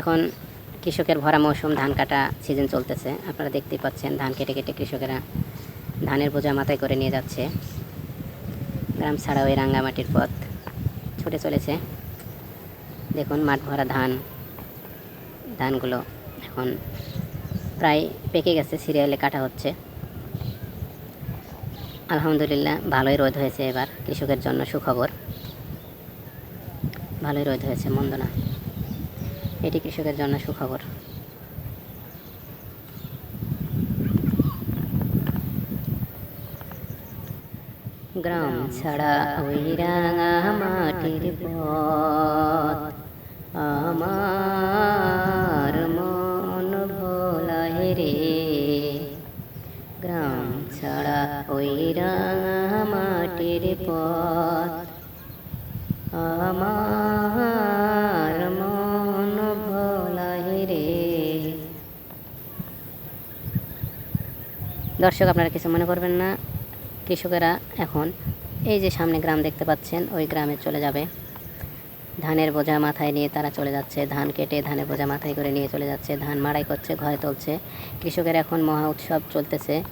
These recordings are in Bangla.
এখন কৃষকের ভরা মৌসুম, ধান কাটা সিজন চলতেছে। আপনারা দেখতেই পাচ্ছেন, ধান কেটে কেটে কৃষকেরা ধানের বোঝা মাথায় করে নিয়ে যাচ্ছে। গ্রাম ছাড়া ওই রাঙ্গামাটির পথ ছুটে চলেছে। দেখুন, মাঠ ভরা ধান, ধানগুলো এখন প্রায় পেকে গেছে, সিরিয়ালে কাটা হচ্ছে। আলহামদুলিল্লাহ, ভালোই রোদ হয়েছে এবার, কৃষকের জন্য সুখবর। ভালোই রোদ হয়েছে, মন্দ না। এটি কৃষকের জন্য সুখবর। গ্রাম ছাড়া ওই রাঙা মাটির পথ। আমার দর্শক, আপনারা কিছু মনে করবেন না। কৃষকেরা এখন এই যে সামনে গ্রাম দেখতে পাচ্ছেন, ওই গ্রামে চলে যাবে। ধানের বোঝা মাথায় নিয়ে তারা চলে যাচ্ছে। ধান কেটে ধানের বোঝা মাথায় করে নিয়ে চলে যাচ্ছে। ধান মাড়াই করছে, ঘরে তুলছে। কৃষকের এখন মহা উৎসব চলতেছে।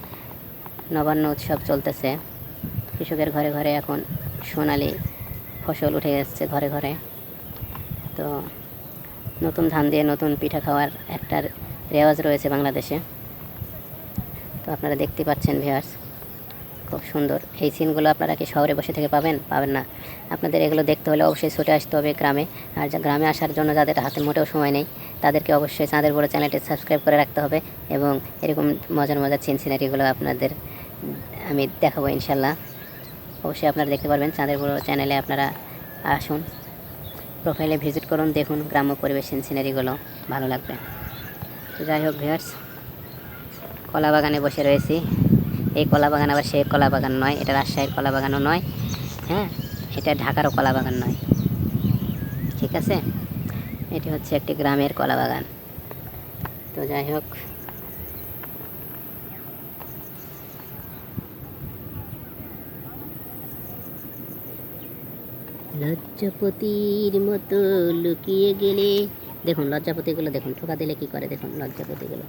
নবান্ন উৎসব চলতেছে। কৃষকের ঘরে ঘরে এখন সোনালি ফসল উঠে যাচ্ছে ঘরে ঘরে। তো নতুন ধান দিয়ে নতুন পিঠা খাওয়ার একটা রেওয়াজ রয়েছে বাংলাদেশে। তো আপনারা দেখতে পাচ্ছেন ভিউয়ার্স খুব সুন্দর। এই সিনগুলো আপনারা কি শহরে বসে থেকে পাবেন? পাবেন না। আপনাদের এগুলো দেখতে হলে অবশ্যই ছুটে আসতে হবে গ্রামে। আর গ্রামে আসার জন্য যাদের হাতে মোটেও সময় নেই, তাদেরকে অবশ্যই চাঁদের বড় চ্যানেলটি সাবস্ক্রাইব করে রাখতে হবে এবং এরকম মজার মজার সিন সিনারিগুলো আপনাদের আমি দেখাবো ইনশাল্লাহ অবশ্যই আপনারা দেখতে পারবেন চাঁদের বড় চ্যানেলে আপনারা আসুন। প্রোফাইলে ভিজিট করুন, দেখুন গ্রাম্য পরিবেশ সিন সিনারিগুলো ভালো লাগবে। তো যাই হোক ভিউয়ার্স কলা বাগানে বসে রয়েছি। এই কলা বাগান আবার সেই কলা বাগান নয়, এটা রাজশাহীর কলা বাগানও নয় হ্যাঁ? এটা ঢাকারও কলা বাগান নয়। ঠিক আছে? এটি হচ্ছে একটি গ্রামের কলা বাগান তো যাই হোক। লজ্জাপতির মতো লুকিয়ে গেলে, দেখুন, লজ্জাপতিগুলো দেখুন, ঠোকা দিলে কি করে? দেখুন, লজ্জাপতিগুলো।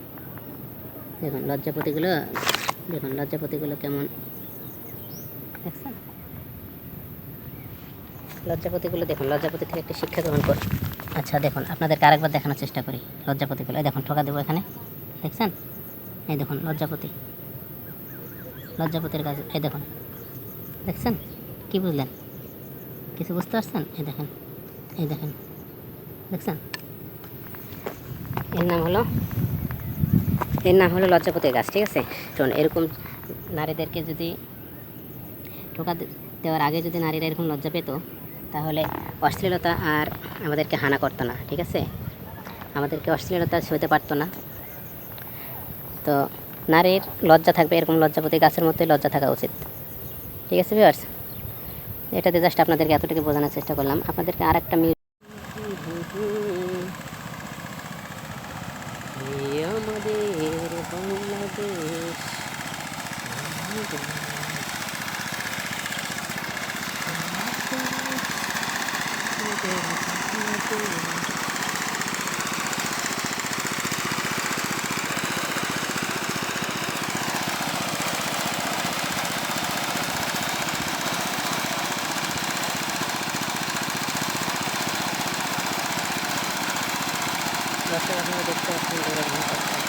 দেখুন, লজ্জাপতিগুলো দেখুন, লজ্জাপতিগুলো কেমন। দেখছেন? লজ্জাপতিগুলো দেখুন, লজ্জাপতি থেকে একটা শিক্ষা গ্রহণ কর আচ্ছা দেখুন, আপনাদেরকে আরেকবার দেখানোর চেষ্টা করি, লজ্জাপতিগুলো। দেখুন, ঠোকা দেবো এখানে। দেখছেন? এই দেখুন, লজ্জাপতি। লজ্জাপতির গাছ এই দেখুন। দেখছেন? কি বুঝলেন? কিছু বুঝতে পারছেন? এই দেখেন এই দেখেন। দেখছেন? এর নাম হলো এর নাম হলো লজ্জাপতির গাছ, ঠিক আছে? শোন, এরকম নারীদেরকে যদি ঠোকা দেওয়ার আগে যদি নারীরা এরকম লজ্জা পেত, তাহলে অশ্লীলতা আর আমাদেরকে হানা করতো না, ঠিক আছে? আমাদেরকে অশ্লীলতা সইতে পারতো না। তো নারীর লজ্জা থাকবে, এরকম লজ্জাপতি গাছের মতোই লজ্জা থাকা উচিত। ঠিক আছে ভিউয়ার্স এটাতে জাস্ট আপনাদেরকে এতটুকু বোঝানোর চেষ্টা করলাম। আপনাদেরকে আর একটা আমাদের 私はもうできたら、すぐになかった。